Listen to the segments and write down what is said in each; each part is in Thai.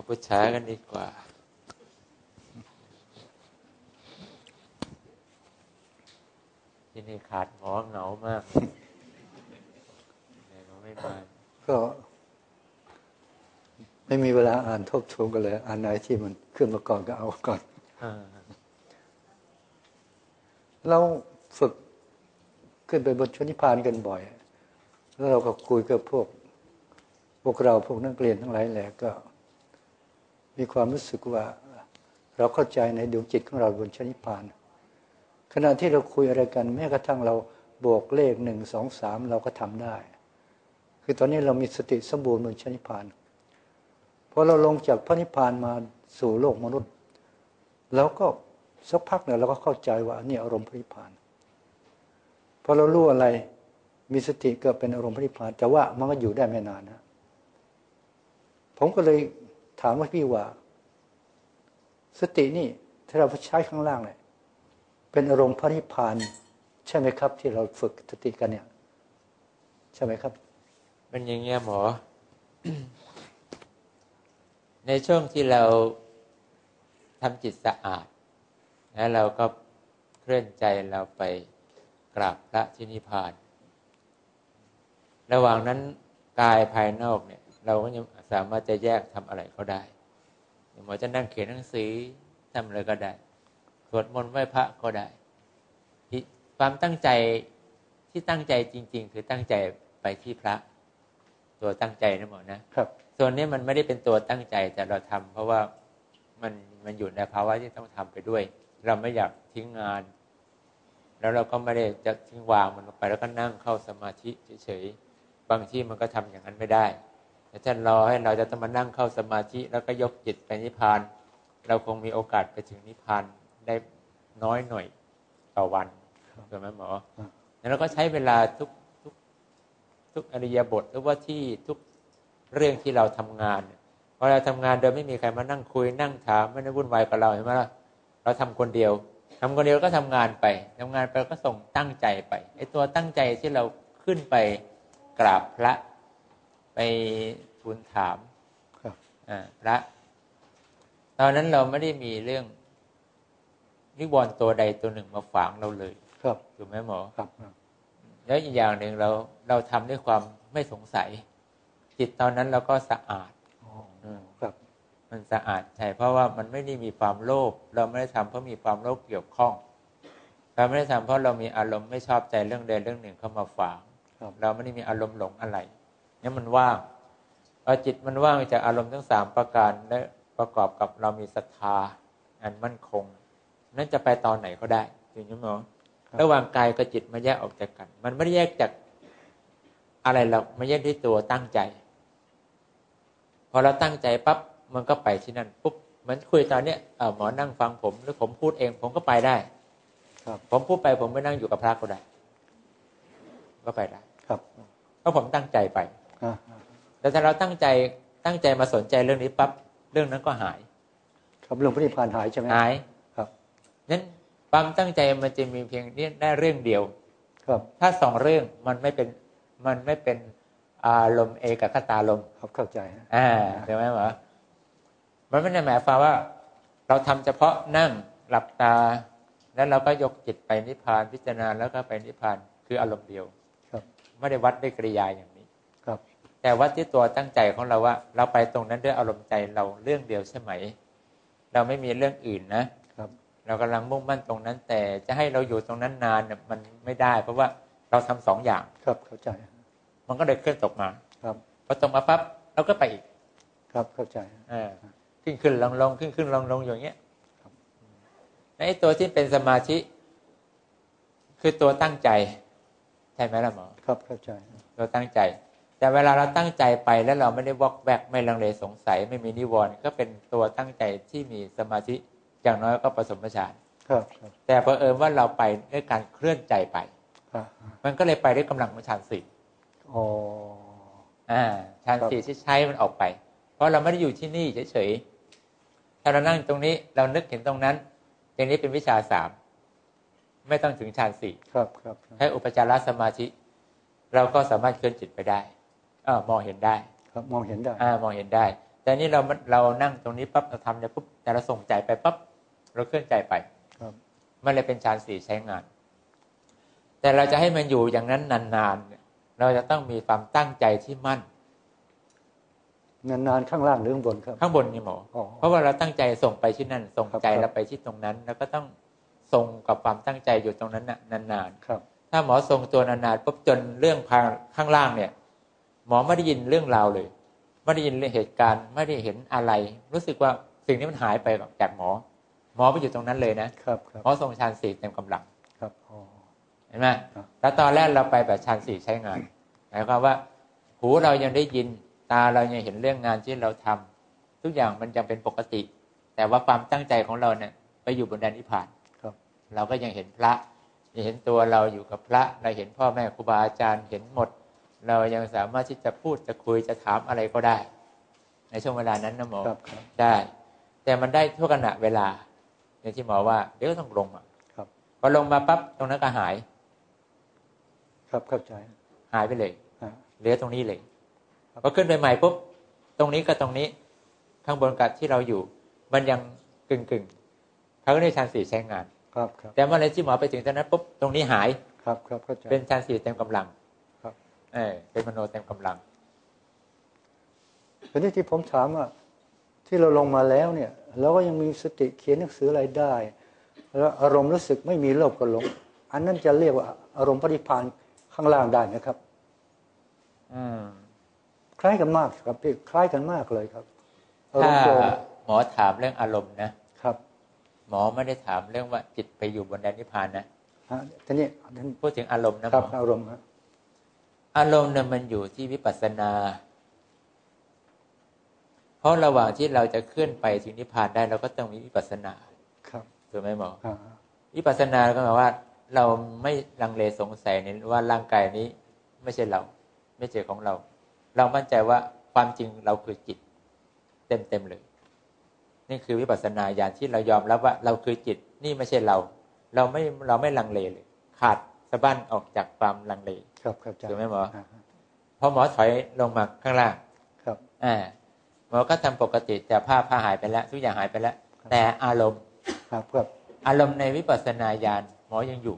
มาปุชากันดีกว่า ที่นี่ขาดหมอเหงามากก็ไม่มาก็ไม่มีเวลาอ่านทบทวนกันเลย อ่านไหนที่มันขึ้นมาก่อนก็เอาก่อนเราฝึกขึ้นไปบนชนิพานกันบ่อย แล้วเราก็คุยกับพวก พวกเราพวกนักเรียนทั้งหลายแหละก็ มีความรู้สึกว่าเราเข้าใจในดวงจิตของเราบนชนิพาน ขณะที่เราคุยอะไรกัน แม้กระทั่งเราบวกเลขหนึ่งสองสามเราก็ทำได้ คือตอนนี้เรามีสติสมบูรณ์บนชนิพานพอเราลงจากพระนิพพานมาสู่โลกมนุษย์ แล้วก็สักพักเนี่ยเราก็เข้าใจว่านี่อารมณ์พระนิพพานพอเรารู้อะไรมีสติก็เป็นอารมณ์พระนิพพาน แต่ว่ามันก็อยู่ได้ไม่นานนะผมก็เลย ถามว่าพี่ว่า สตินี่ถ้าเราใช้ข้างล่างเลยเป็นอารมณ์พระนิพพานใช่ไหมครับ ที่เราฝึกสติกันเนี่ย ใช่ไหมครับ เป็นอย่างเงี้ยหมอ ในช่วงที่เราทำจิตสะอาดแล้วเราก็เคลื่อนใจเราไปกราบพระที่นิพพาน ระหว่างนั้นกายภายนอกเนี่ย เราก็ยังสามารถจะแยกทำอะไรเขาได้หมอจะนั่งเขียนหนังสือทำอะไรก็ได้สวดมนต์ไหว้พระก็ได้ที่ความตั้งใจที่ตั้งใจจริง ๆ คือตั้งใจไปที่พระ ตัวตั้งใจนะหมอนะครับ ส่วนนี้มันไม่ได้เป็นตัวตั้งใจแต่เราทำเพราะว่ามันมันอยู่ในภาวะที่ต้องทำไปด้วย เราไม่อยากทิ้งงาน แล้วเราก็ไม่ได้จะทิ้งวางมันลงไป แล้วก็นั่งเข้าสมาธิเฉยๆบางที่มันก็ทำอย่างนั้นไม่ได้ แต่ถ้ารอให้เราจะต้องมานั่งเข้าสมาธิแล้วก็ยกจิตไปนิพพาน เราคงมีโอกาสไปถึงนิพพานได้น้อยหน่อยต่อวันถูกไหมหมอแล้วเราก็ใช้เวลาทุกทุกทุกอริยบทหรือว่าที่ทุกเรื่องที่เราทำงานพอเราทำงานโดยไม่มีใครมานั่งคุยนั่งถามไม่ได้วุ่นวายกับเราเห็นไหมล่ะเราทำคนเดียวทำคนเดียวก็ทำงานไปทำงานไปก็ส่งตั้งใจไปไอ้ตัวตั้งใจที่เราขึ้นไปกราบพระ ไปทูลถามครับอ่าพระตอนนั้นเราไม่ได้มีเรื่องนิวรณ์ตัวใดตัวหนึ่งมาฝังเราเลย ครับถูกไหมหมอครับครับแล้วอีกอย่างหนึ่งเราเราทำด้วยความไม่สงสัย จิตตอนนั้นเราก็สะอาดอ๋ออืมครับ มันสะอาดใช่เพราะว่ามันไม่ได้มีความโลภเราไม่ได้ทำเพราะมีความโลภเกี่ยวข้องเราไม่ได้ทำเพราะเรามีอารมณ์ไม่ชอบใจเรื่องใดเรื่องหนึ่งเข้ามาฝังครับเราไม่ได้มีอารมณ์หลงอะไรเนี่ยมันว่างพอจิตมันว่างจากอารมณ์ทั้งสามประการและประกอบกับเรามีศรัทธาอันมั่นคง นั่นจะไปตอนไหนก็ได้จริงไหมหมอระหว่างกายกับจิตมันแยกออกจากกัน มันไม่ได้แยกจากอะไรหรอกมันแยกที่ตัวตั้งใจ พอเราตั้งใจปั๊บมันก็ไปที่นั่นปุ๊บเหมันคุยตอนเนี้ยเอ่อหมอนั่งฟังผม หรือผมพูดเอง ผมก็ไปได้ครับผมพูดไปผมไม่นั่งอยู่กับพระก็ได้ ก็ไปได้ ครับเพราะผมตั้งใจไป อ่าอ่าแต่ถ้าเราตั้งใจตั้งใจมาสนใจเรื่องนี้ปั๊บเรื่องนั้นก็หาย ครับเรื่องพระนิพพานหายใช่ไหมหายครับนั้นความตั้งใจมันจะมีเพียงนี้ได้เรื่องเดียว ครับ ถ้าสองเรื่องมันไม่เป็นมันไม่เป็นอารมณ์เอกคตาลมณ์ครับเข้าใจฮะอ่าใช่ไหมหมอมันไม่ได้หมายความว่า เราทำเฉพาะนั่งหลับตา แล้วเราก็ยกจิตไปนิพพานพิจารณาแล้วก็ไปนิพพานคืออารมณ์เดียว ครับ ไม่ได้วัดด้วยกริยาอย่างนี้ครับ แต่วัดที่ตัวตั้งใจของเราว่า เราไปตรงนั้นด้วยอารมณ์ใจเราเรื่องเดียวใช่ไหม เราไม่มีเรื่องอื่นนะครับ เรากำลังมุ่งมั่นตรงนั้น แต่จะให้เราอยู่ตรงนั้นนานเนี่ยมันไม่ได้ เพราะว่าเราทำสองอย่างครับเข้าใจฮะมันก็เลยเคลื่อนตกมา ครับพอตกมาปั๊บเราก็ไปอีก ครับเข้าใจฮะอ่าขึ้นขึ้นลงลงขึ้นขึ้นลงลงอย่างเงี้ยแล้วไอ้ตัวที่เป็นสมาธิ คือตัวตั้งใจใช่ไหมล่ะหมอครับเข้าใจฮะเราตั้งใจ แต่เวลาเราตั้งใจไปแล้วเราไม่ได้วอกแวกไม่ลังเลสงสัย ไม่มีนิวรณ์ก็เป็นตัวตั้งใจที่มีสมาธิอย่างน้อยก็ผสมฌานครับครับแต่เผอิญว่าเราไปด้วยการเคลื่อนใจไปอ่ามันก็เลยไปด้วยกำลังของฌานสี่อ๋ออ่าฌานสี่ที่ใช้มันออกไป เพราะเราไม่ได้อยู่ที่นี่เฉยๆถ้าเรานั่งตรงนี้เรานึกเห็นตรงนั้นอย่างนี้เป็นวิชาสามไม่ต้องถึงฌานสี่ครับครับใช้อุปจารสมาธิ เราก็สามารถเคลื่อนจิตไปได้ อามองเห็นได้ครับมองเห็นได้อ่ามองเห็นได้ แต่นี่เราเรานั่งตรงนี้ปั๊บเราทำเนี่ยปุ๊บแต่เราส่งใจไปปั๊บเราเคลื่อนใจไปครับมันเลยเป็นฌานสี่ใช้งาน แต่เราจะให้มันอยู่อย่างนั้นนานๆเนี่ยเราจะต้องมีความตั้งใจที่มั่นนานๆข้างล่างหรือข้างบนครับ ข้างบนนี่หมออ๋อเพราะว่าเราตั้งใจส่งไปที่นั่น ส่งใจครับเราไปที่ตรงนั้น แล้วก็ต้องส่งกับความตั้งใจอยู่ตรงนั้นน่ะนานครับๆถ้าหมอทรงตัวนานๆปุ๊บจนเรื่องพาข้างล่างเนี่ย หมอไม่ได้ยินเรื่องราวเลย ไม่ได้ยินเรื่องเหตุการณ์ไม่ได้เห็นอะไร รู้สึกว่าสิ่งนี้มันหายไปจากหมอ หมอไปอยู่ตรงนั้นเลยนะครับครับหมอทรงฌานสี่เต็มกำลังครับอ๋อเห็นไหมครับแล้วตอนแรกเราไปแบบชันสี่ใช้งานหมายความว่า หูเรายังได้ยินตาเรายังเห็นเรื่องงานที่เราทำทุกอย่างมันยังเป็นปกติ แต่ว่าความตั้งใจของเราเนี่ยไปอยู่บนแดนนิพพานครับเราก็ยังเห็นพระยังเห็นตัวเราอยู่กับพระเราเห็นพ่อแม่ครูบาอาจารย์เห็นหมด เรายังสามารถที่จะพูดจะคุยจะถามอะไรก็ได้ ในช่วงเวลานั้นนะหมอครับครับได้ แต่มันได้ทั่วขณะเวลาอย่างที่หมอว่าเดี๋ยวก็ต้องลงมาครับพอลงมาปั๊บตรงนั้นก็หาย ครับเข้าใจ หายไปเลยฮะเหลือตรงนี้เลยพอขึ้นไปใหม่ปุ๊บตรงนี้กับตรงนี้ข้างบนกับที่เราอยู่ มันยังกึ่งกึ่งๆเขาก็ได้ชันสี่ใช้งานครับครับ แต่เมื่อไรที่หมอไปถึงตรงนั้นปุ๊บตรงนี้หาย ครับครับเข้าใจเป็นชันสี่เต็มกำลังครับ เออเป็นมโนเต็มกำลังทีนี้ที่ผมถามว่าที่เราลงมาแล้วเนี่ยเราก็ยังมีสติเขียนหนังสืออะไรได้ แล้วอารมณ์รู้สึกไม่มีโลภกับหลง อันนั้นจะเรียกว่าอารมณ์ปฏิพานข้างล่างได้นะครับ อืมคล้ายกันมากครับพี่คล้ายกันมากเลยครับอารถ้ามณ์โปร่งหมอถามเรื่องอารมณ์นะครับ หมอไม่ได้ถามเรื่องว่าจิตไปอยู่บนแดนนิพพานนะฮะทีนี้พูดถึงอารมณ์นะหคมรับออารมณ์ฮะ อารมณ์เนี่ยมันอยู่ที่วิปัสสนา เพราะระหว่างที่เราจะเคลื่อนไปถึงนิพพานได้เราก็ต้องมีวิปัสสนาครับถูกไหมหมออ่าวิปัสสนาก็หมายว่า เราไม่ลังเลสงสัยในว่าร่างกายนี้ ไม่ใช่เรา ไม่ใช่ของเรา เรามั่นใจว่าความจริงเราคือจิต เต็มเต็มๆเลย นี่คือวิปัสสนาญาณที่เรายอมรับว่า เราคือจิตนี่ไม่ใช่เรา เราไม่เราไม่ลังเลเลย ขาดสะบั้นออกจากความลังเล ครับครับอาจารถูกย์ไหมหมออ่าฮะพอหมอถอยลงมาข้างล่างครับอ่าหมอก็ทำปกติแต่ผ้าผ้าหายไปแล้ว ทุกอย่างหายไปแล้ว แต่อารมณ์ครับครับอารมณ์ในวิปัสสนาญาณหมอยังอยู่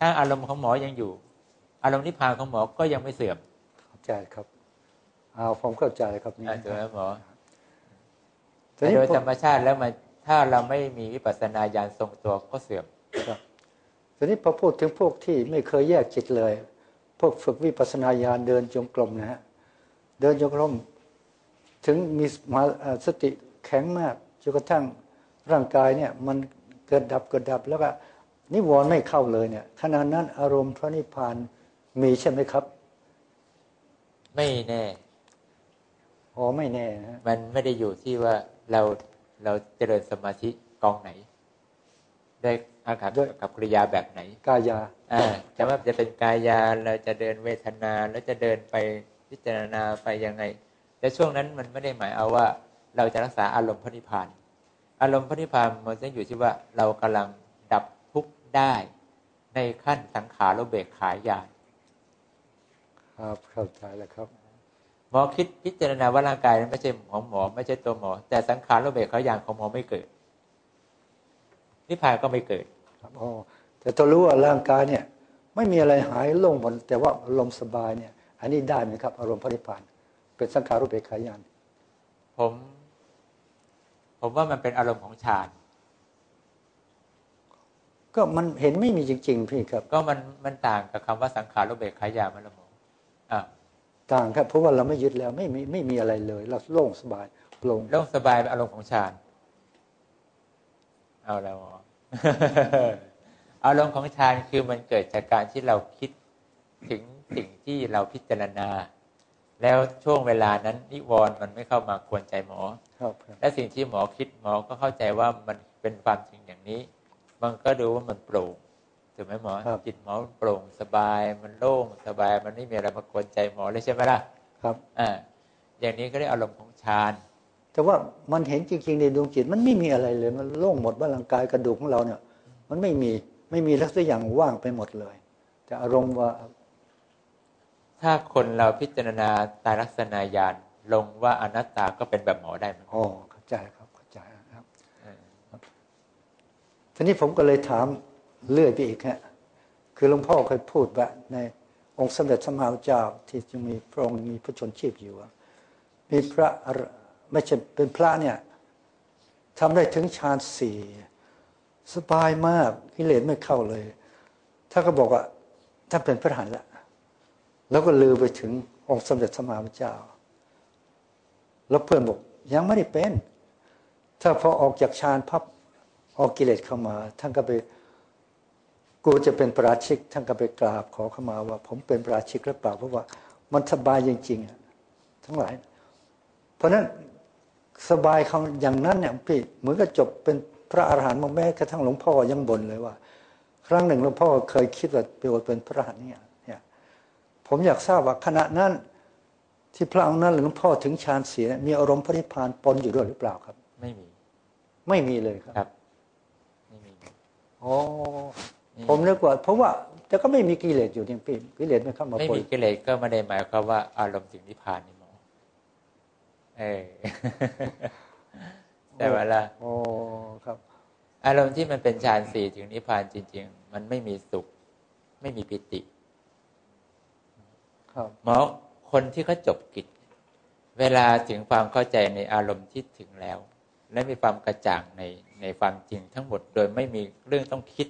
ถ้าอารมณ์ของหมอยังอยู่ อารมณ์นิพพานของหมอก็ยังไม่เสื่อมเข้าใจครับเอาผมเข้าใจครับนี่อ่าถูกไหมหมอทีแต่นี้โดยผมธรรมชาติแล้วมันถ้าเราไม่มีวิปัสสนาญาณทรงตัวก็เสื่อมครับทีนี้พอพูดถึงพวกที่ไม่เคยแยกจิตเลยพ วกฝึกวิปัสสนาญาณเดินจงกรมนะฮะเดินจงกรมถึงมีมาเอ่อสติแข็งมากจนกระทั่งร่างกายเนี่ยมันเกิดดับเกิดดับแล้วก็นิวรณ์ไม่เข้าเลยเนี่ยขณะนั้นอารมณ์พระนิพพานมีใช่ไหมครับ ไม่แน่อ๋อไม่แน่นะฮะมันไม่ได้อยู่ที่ว่าเราเราเจริญสมาธิกองไหนด้ วยอาการกับกริยาแบบไหน กายาอ่าจะว่าจะเป็นกายาเราจะเดินเวทนาแล้วจะเดินไปพิจารณาไปยังไง แต่ช่วงนั้นมันไม่ได้หมายเอาว่า เราจะรักษาอารมณ์พระนิพพาน อารมณ์พระนิพพานมันจะอยู่ที่ว่าเรากำลังดับทุกข์ได้ในขั้นสังขารอุเบกขายานครับเข้าใจแล้วครับหมอคิดพิจารณาว่าร่างกายนั้นไม่ใช่ของหมอ ไม่ใช่ตัวหมอ แต่สังขารอุเบกขายานของหมอไม่เกิดนิพพานก็ไม่เกิด ครับอ๋อแต่ต้องรู้ว่าร่างกายเนี่ยไม่มีอะไรหายโล่งหมดแต่ว่าลมณ์สบายเนี่ย อันนี้ได้ไหมครับ อารมณ์พระนิพพาน เป็นสังขารุปเบกขายานผม ผมว่ามันเป็นอารมณ์ของฌานก็มันเห็นไม่มีจริง ๆ พี่ครับ ก็มันมันต่างกับคำว่าสังขารอุเบกขายานมันละหมออะต่างครับเพราะว่าเราไม่ยึดแล้วไม่มีไม่มีอะไรเลย เราโล่งสบายโปร่งโล่งสบายเป็นอารมณ์ของฌานเอาแล้วหมอ อารมณ์ของฌานคือมันเกิดจากการที่เราคิดถึงสิ่งที่เราพิจารณา แล้วช่วงเวลานั้นนิวรณ์มันไม่เข้ามากวนใจหมอครับครับและสิ่งที่หมอคิดหมอก็เข้าใจว่ามันเป็นความจริงอย่างนี้ มันก็ดูว่ามันโปร่งถูกไหมหมอจิตหมอมันโปร่งสบายมันโล่งสบายมันไม่มีอะไรมากวนใจหมอเลยใช่ไหมล่ะครับอ่าอย่างนี้ก็เรียกอารมณ์ของฌาน แต่ว่ามันเห็นจริงๆในดวงจิตมันไม่มีอะไรเลย มันโล่งหมดว่าร่างกายกระดูกของเราเนี่ย มันไม่มีไม่มีลักษณะอย่างว่างไปหมดเลย แต่อารมณ์ว่า ถ้าคนเราพิจารณาตายลักษณะญาณลงว่าอนัตตาก็เป็นแบบหมอได้ไหมอ๋อเข้าใจครับเข้าใจครับทีนี้ผมก็เลยถามเลื่อยไปอีกฮะคือหลวงพ่อเคยพูดว่าในองค์สมเด็จสมมาเจ้าที่จึงมีพระองค์มีพระชนชีพอยู่อะมีพระอร ไม่ใช่เป็นพระเนี่ยทำได้ถึงฌานสี่สบายมากกิเลสไม่เข้าเลย ถ้าก็บอกว่าท่านเป็นพระหันละแล้วก็ลือไปถึงองค์สมเด็จสมมาเจ้า แล้วเพื่อนบอกยังไม่ได้เป็น ถ้าพอออกจากฌานพับออกกิเลสเข้ามา ท่านก็ไปกูจะเป็นปราชิก ท่านก็ไปกราบขอเข้ามาว่า ผมเป็นปราชิกหรือเปล่าเพราะว่ามันสบายจริงๆทั้งหลาย เพราะนั้น สบายเขาอย่างนั้นเนี่ยพี่เหมือนกับจบเป็นพระอาหารหันต์มาแม้กระทั่งหลวงพ่อยังบ่นเลยว่า ครั้งหนึ่งหลวงพ่อเคยคิดว่าเป็นพระอรหันต์เนี่ยเนี่ย ผมอยากทราบว่าขณะนั้น ที่พระองค์นั้นหลวงพ่อถึงฌานเสียมีอารมณ์พระนิพพานปนอยู่ด้วยหรือเปล่าครับ ไม่มี ไม่มีเลยครับครับไม่มีอ๋อผมนึกว่าเพราะว่าแต่ก็ไม่มีกิเลสอยู่ที่พี่กิเลสไม่เข้ามาไม่ปนมีกิเลสก็ไม่ได้หมายความว่าอารมณ์ถึงนิพพานนี่หมอ เออแต่ว่าละโอ้ครับ อารมณ์ที่มันเป็นฌานสี่ถึงนิพพานจริง ๆ มันไม่มีสุข ไม่มีปิติ ครับหมอคนที่เขาจบกิจ เวลาถึงความเข้าใจในอารมณ์ที่ถึงแล้ว และมีความกระจ่างในในความจริงทั้งหมด โดยไม่มีเรื่องต้องคิด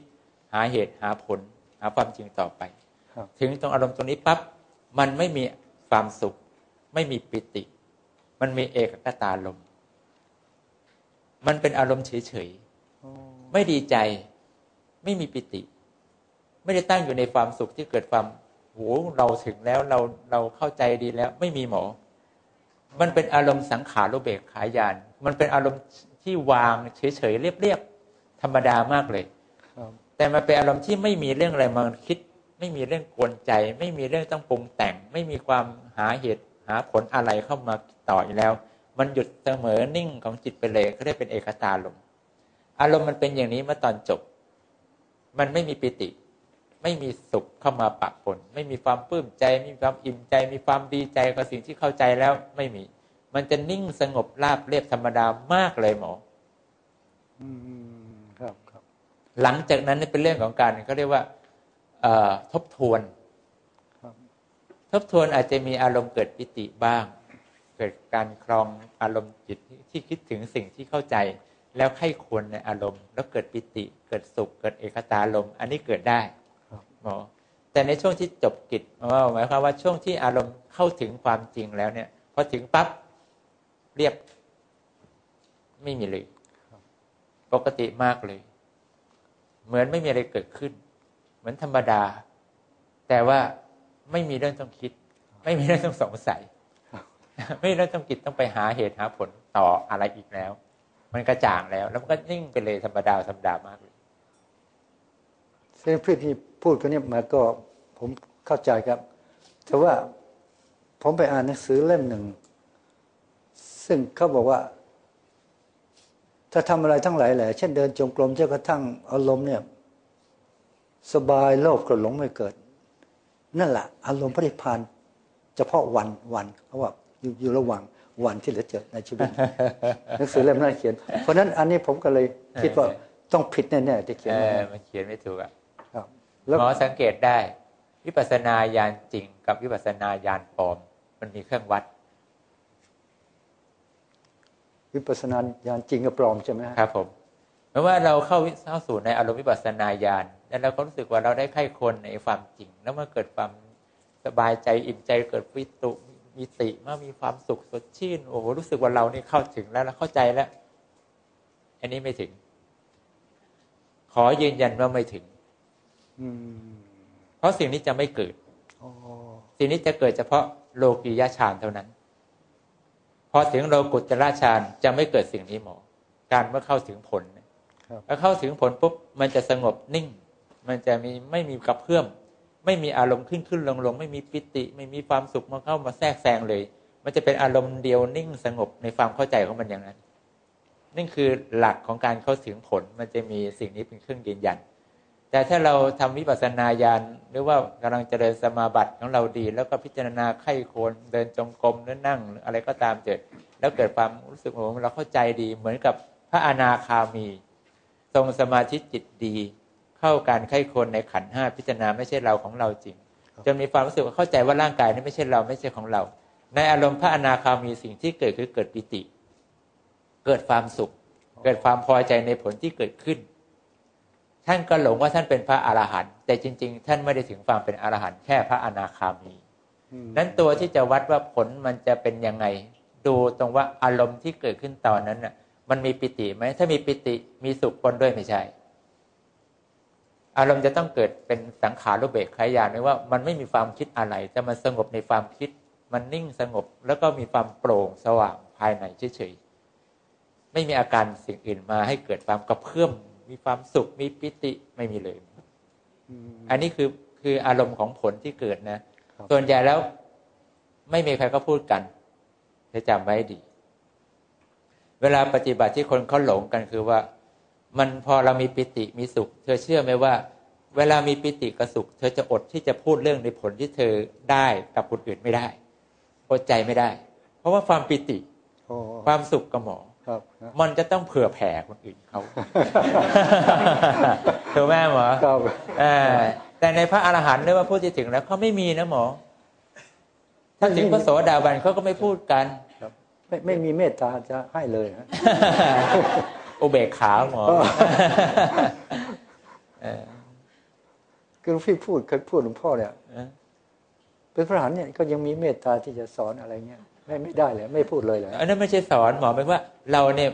หาเหตุหาผล หาความจริงต่อไปครับถึงตรงอารมณ์ตรงนี้ปั๊บมันไม่มีความสุข ไม่มีปิติ มันมีเอกคตาลมณ์มันเป็นอารมณ์เฉยๆไม่ดีใจไม่มีปิติ ไม่ได้ตั้งอยู่ในความสุขที่เกิดความโหเราถึงแล้วเราเราเข้าใจดีแล้ว ไม่มีหมอ มันเป็นอารมณ์สังขารุเบกขายาน มันเป็นอารมณ์ที่วางเฉยๆเรียบๆธรรมดามากเลยครับแต่มันเป็นอารมณ์ที่ไม่มีเรื่องอะไรมาคิด ไม่มีเรื่องกวนใจ ไม่มีเรื่องต้องปรุงแต่ง ไม่มีความหาเหตุ หาผลอะไรเข้ามาต่ออีกแล้ว มันหยุดเสมอนิ่งของจิตไปเลยก็ได้เป็นเอกตาลมณ์อารมณ์มันเป็นอย่างนี้เมื่อตอนจบ มันไม่มีปิติ ไม่มีสุขเข้ามาปะปนไม่มีความปลื้มใจ ไม่มีความอิ่มใจ มีความดีใจกับสิ่งที่เข้าใจแล้วไม่มี มันจะนิ่งสงบราบเรียบธรรมดามากเลยหมออืมครับครับ หลังจากนั้นเป็นเรื่องของการเขาเรียกว่าเอ่อทบทวนครับ ทบทวนอาจจะมีอารมณ์เกิดปิติบ้าง เกิดการครองอารมณ์จิตที่คิดถึงสิ่งที่เข้าใจ แล้วไข้ควรในอารมณ์ แล้วเกิดปิติ เกิดสุข เกิดเอกตาลมอันนี้เกิดได้หมอแต่ในช่วงที่จบกิจหมายความว่าช่วงที่อารมณ์เข้าถึงความจริงแล้วเนี่ยพอถึงปั๊บเรียบไม่มีเลย ปกติมากเลย เหมือนไม่มีอะไรเกิดขึ้น เหมือนธรรมดา แต่ว่า ไม่มีเรื่องต้องคิด ไม่มีเรื่องต้องสงสัย ไม่มีเรื่องต้องคิดต้องไปหาเหตุหาผลต่ออะไรอีกแล้ว มันกระจ่างแล้ว แล้วมันก็นิ่งไปเลยธรรมดาธรรมดามากเลยซึ่งพี่ที่พูดกันเนี่ยมาก็ผมเข้าใจครับ แต่ว่าผมไปอ่านหนังสือเล่มหนึ่ง ซึ่งเขาบอกว่า ถ้าทำอะไรทั้งหลายแหละเช่นเดินจงกรมจนกระทั่งอารมณ์เนี่ย สบายโลภกรธหลงไม่เกิด นั่นแหละอารมณ์พระนิพพานเฉพาะวันวันเขาว่าอยู่อยู่ระหว่างวันที่เหลือเจอในชีวิตหนังสือเล่มนั้นเขียน เพราะฉะนั้นอันนี้ผมก็เลยคิดว่าต้องผิดแน่ๆที่เขียนเอมาอมันเขียนไม่ถูกอะครับแล้วหมอสังเกตได้ วิปัสสนาญาณจริง กับวิปัสสนาญาณปลอม มันมีเครื่องวัด วิปัสสนาญาณจริงกับปลอมใช่ไหมฮะครับผมเมื่อว่าเราเข้าวิเข้าสู่ในอารมณ์วิปัสสนาญาณ แล้วเราก็รู้สึกว่าเราได้ไข้คนในความจริง แล้วเมื่อเกิดความสบายใจอิ่มใจเกิดวิตุมีติเมื่อมีความสุขสดชื่นโอ้โหรู้สึกว่าเรานี่เข้าถึงแล้วเราเข้าใจแล้ว อันนี้ไม่ถึง ขอยืนยันว่าไม่ถึง อืม เพราะสิ่งนี้จะไม่เกิดอ๋อสิ่งนี้จะเกิดเฉพาะโลกียฌานเท่านั้น พอถึงโลกุตระฌานจะไม่เกิดสิ่งนี้หมอ การเมื่อเข้าถึงผลเนี่ยครับพอเข้าถึงผลปุ๊บมันจะสงบนิ่ง มันจะมีไม่มีกระเพื่อม ไม่มีอารมณ์ขึ้นขึ้นลงลงไม่มีปิติ ไม่มีความสุขมาเข้ามาแทรกแซงเลย มันจะเป็นอารมณ์เดียวนิ่งสงบในความเข้าใจของมันอย่างนั้นนั่นคือหลักของการเข้าถึงผลมันจะมีสิ่งนี้เป็นเครื่องยืนยัน แต่ถ้าเราทำวิปัสสนาญาณหรือว่ากำลังเจริญสมาบัติของเราดี แล้วก็พิจารณาไข้ควรเดินจงกรมหรือนั่งอะไรก็ตามเกิดแล้วเกิดความรู้สึกโอ้เราเข้าใจดี เหมือนกับพระอนาคามี ทรงสมาธิจิตดี เข้าการไข้ควรในขันห้าพิจารณาไม่ใช่เราของเราจริงจนมีความรู้สึกว่าเข้าใจว่าร่างกายนี้ไม่ใช่เราไม่ใช่ของเรา ในอารมณ์พระอนาคามีสิ่งที่เกิดคือเกิดปิติ เกิดความสุข เกิดความพอใจในผลที่เกิดขึ้น ท่านก็หลงว่าท่านเป็นพระอรหันต์แต่จริง ๆ ท่านไม่ได้ถึงความเป็นอรหันต์แค่พระอนาคามีนั้นตัวที่จะวัดว่าผลมันจะเป็นยังไง ดูตรงว่าอารมณ์ที่เกิดขึ้นตอนนั้นน่ะ มันมีปิติไหมถ้ามีปิติมีสุขปนด้วยไม่ใช่ อารมณ์จะต้องเกิดเป็นสังขารุเบกขายานไม่ว่ามันไม่มีความคิดอะไรแต่มันสงบในความคิด มันนิ่งสงบแล้วก็มีความโปร่งสว่างภายในเฉยๆไม่มีอาการสิ่งอื่นมาให้เกิดความกระเพื่อมมีความสุขมีปิติไม่มีเลยอันนี้คือคืออารมณ์ของผลที่เกิดนะส่วนใหญ่แล้วไม่มีใครก็พูดกันจะจำไว้ดี เวลาปฏิบัติที่คนเขาหลงกันคือว่า มันพอเรามีปิติมีสุข เธอเชื่อไหมว่า เวลามีปิติกับสุข เธอจะอดที่จะพูดเรื่องในผลที่เธอได้กับคนอื่นไม่ได้อดใจไม่ได้ เพราะว่าความปิติความสุขกับหมอมันจะต้องเผื่อแผ่คนอื่นเขาถูกไหมหมอแต่ในพระอรหันต์เนี่ยว่าพูดที่ถึงแล้วเขาไม่มีนะหมอ ถ้าถึงพระโสดาบันเขาก็ไม่พูดกันไม่ไม่มีเมตตาจะให้เลยฮะ อุเบกขาหมอคือหลวงพี่พูดเคยพูดหลวงพ่อเนี่ยเป็นพระอรหันต์เนี่ยก็ยังมีเมตตาที่จะสอนอะไรเงี้ยไม่ไม่ได้เลยไม่พูดเลยเลยอันนั้นไม่ใช่สอนหมอเป็นว่า เราเนี่ย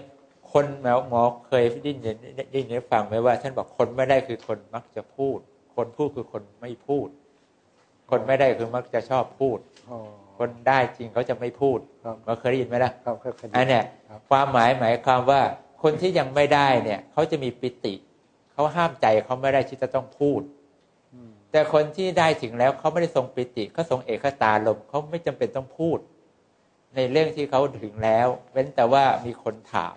คนแมวหมอเคยได้ยินได้ยินฟังไหมว่า ท่านบอกคนไม่ได้คือคนมักจะพูด คนพูดคือคนไม่พูด คนไม่ได้คือมักจะชอบพูดคนได้จริงเขาจะไม่พูดเราเคยได้ยินไหมล่ะอันเนี้ยความหมายหมายความว่า คนที่ยังไม่ได้เนี่ยเขาจะมีปิติเขาห้ามใจเขาไม่ได้ที่จะต้องพูดแต่คนที่ได้ถึงแล้วเขาไม่ได้ทรงปิติเขาทรงเอกตาลมเขาไม่จำเป็นต้องพูด ในเรื่องที่เขาถึงแล้ว เว้นแต่ว่ามีคนถาม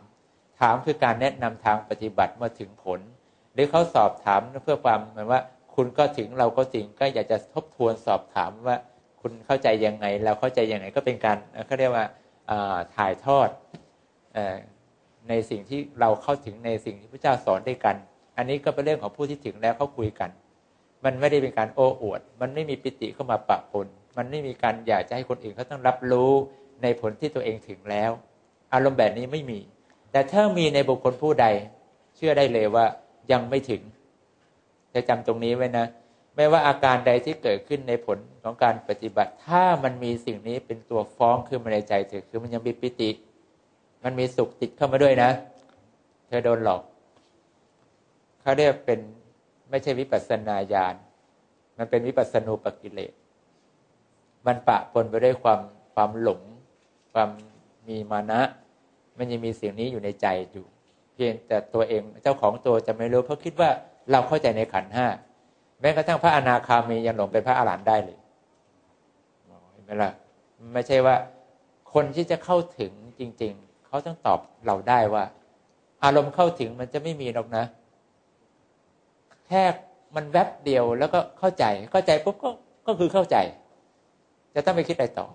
ถามคือการแนะนำทางปฏิบัติเมื่อถึงผล หรือเขาสอบถามเพื่อความเหมือนว่า คุณก็ถึงเราก็จริงก็อยากจะทบทวนสอบถามว่า คุณเข้าใจยังไง เราเข้าใจยังไงก็เป็นการเขาเรียกว่าถ่ายทอด ในสิ่งที่เราเข้าถึงในสิ่งที่พระเจ้าสอนด้วยกัน อันนี้ก็เป็นเรื่องของผู้ที่ถึงแล้วเขาคุยกัน มันไม่ได้เป็นการโอ้อวด มันไม่มีปิติเข้ามาปะปน มันไม่มีการอยากจะให้คนอื่นเขาต้องรับรู้ในผลที่ตัวเองถึงแล้ว อารมณ์แบบนี้ไม่มี แต่ถ้ามีในบุคคลผู้ใด เชื่อได้เลยว่ายังไม่ถึงจะจำตรงนี้ไว้นะไม่ว่าอาการใดที่เกิดขึ้นในผลของการปฏิบัติ ถ้ามันมีสิ่งนี้เป็นตัวฟ้องขึ้นมาในใจเธอคือมันยังมีปิติ มันมีสุขติดเข้ามาด้วยนะ เธอโดนหลอกเขาเรียกเป็นไม่ใช่วิปัสสนาญาณมันเป็นวิปัสสนูปกิเลส มันปะปนไปด้วยความความหลง ความมีมานะ มันยังมีสียงนี้อยู่ในใจอยู่ เพียงแต่ตัวเองเจ้าของตัวจะไม่รู้เพราะคิดว่าเราเข้าใจในขันห้าแม้กระทั่งพระอนาคามียังหลงเป็นพระอรหันต์ได้เลยเห็นไหมล่ะไม่ใช่ว่าคนที่จะเข้าถึงจริง ๆ เขาต้องตอบเราได้ว่า อารมณ์เข้าถึงมันจะไม่มีหรอกนะ แค่มันแวบเดียวแล้วก็เข้าใจ เข้าใจปุ๊บก็ก็คือเข้าใจ จะต้องไปคิดอะไรต่อ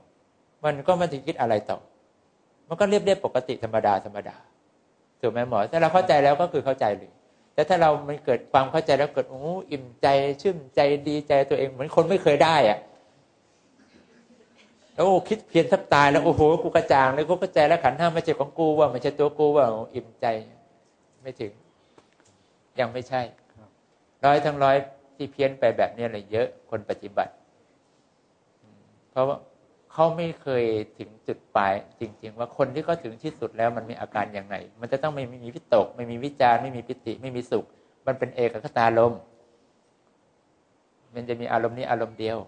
มันก็ไม่ถึงคิดอะไรต่อ มันก็เรียบเรียบปกติธรรมดาธรรมดาถูกไหมหมอถ้าเราเข้าใจแล้วก็คือเข้าใจเลย แต่ถ้าเรามันเกิดความเข้าใจแล้วเกิดโอ้อิ่มใจชื่นใจดีใจตัวเอง เหมือนคนไม่เคยได้อะ แล้วคิดเพียรทับตายแล้วโอ้โหกูกระจ่างเลยกูกระจายแล้วขันห้าไม่ใช่ของกูว่าไม่ใช่ตัวกูว่าอิ่มใจไม่ถึง ยังไม่ใช่ร้อยทั้งร้อยที่เพี้ยนไปแบบนี้เลยเยอะคนปฏิบัติ เพราะว่าเขาไม่เคยถึงจุดปลายจริง ๆ ว่าคนที่เขาถึงที่สุดแล้วมันมีอาการอย่างไรมันจะต้องไม่มีวิตก ไม่มีวิจารไม่มีปิติ ไม่มีสุข มันเป็นเอกคตาลมมันจะมีอารมณ์นี้อารมณ์เดียว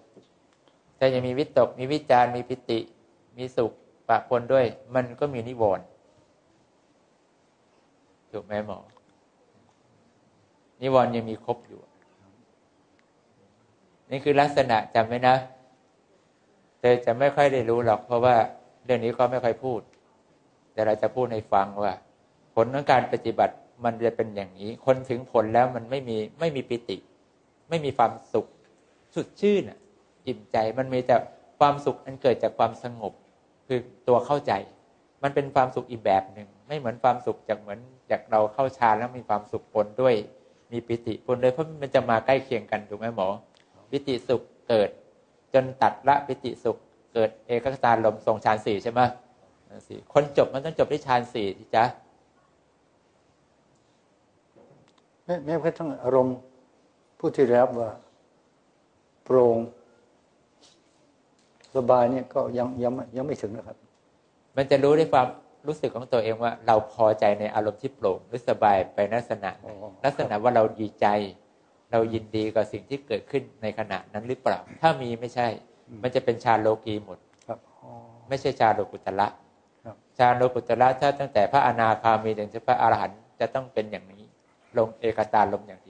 แต่ยังมีวิตก มีวิจารมีปิติ มีสุขปะปนด้วย มันก็มีนิวรณ์ถูกไหมหมอ นิวรณ์ยังมีครบอยู่ นี่คือลักษณะจำไว้นะเธอจะไม่ค่อยได้รู้หรอก เพราะว่าเรื่องนี้ก็ไม่ค่อยพูด แต่เราจะพูดให้ฟังว่า ผลของการปฏิบัติมันจะเป็นอย่างนี้ คนถึงผลแล้วมันไม่มีไม่มีปิติ ไม่มีความสุขสุดชื่นอะ อิ่มใจ มันมีแต่ความสุขอันเกิดจากความสงบ คือตัวเข้าใจ มันเป็นความสุขอีกแบบหนึ่งไม่เหมือนความสุขจากเหมือนจากเราเข้าฌานแล้วมีความสุขปนด้วย มีปิติปนด้วยเพราะมันจะมาใกล้เคียงกันถูกไหมหมอปิติสุขเกิด จนตัดละปิติสุขเกิดเอกคตาลมทรงฌานสี่ใช่ไหมสี่คนจบมันต้องจบที่ฌานสี่ทีจ๊ะแม้แม้กระทั่งอารมณ์ผู้ที่รับว่าโปร่ง สบายเนี่ยก็ยังยังไม่ยังไม่ถึงนะครับ มันจะรู้ด้วยความรู้สึกของตัวเองว่า เราพอใจในอารมณ์ที่โปร่งหรือสบายไปลักษณะไหนอ๋อลักษณะว่าเราดีใจ เรายินดีกับสิ่งที่เกิดขึ้นในขณะนั้นหรือเปล่า ถ้ามีไม่ใช่ มันจะเป็นฌานโลกีหมดครับอ๋อไม่ใช่ฌานโลกุตระครับฌานโลกุตระถ้าตั้งแต่พระอนาคามีถึงพระอรหันต์จะต้องเป็นอย่างนี้ ลงเอกตาลมอย่างเดียว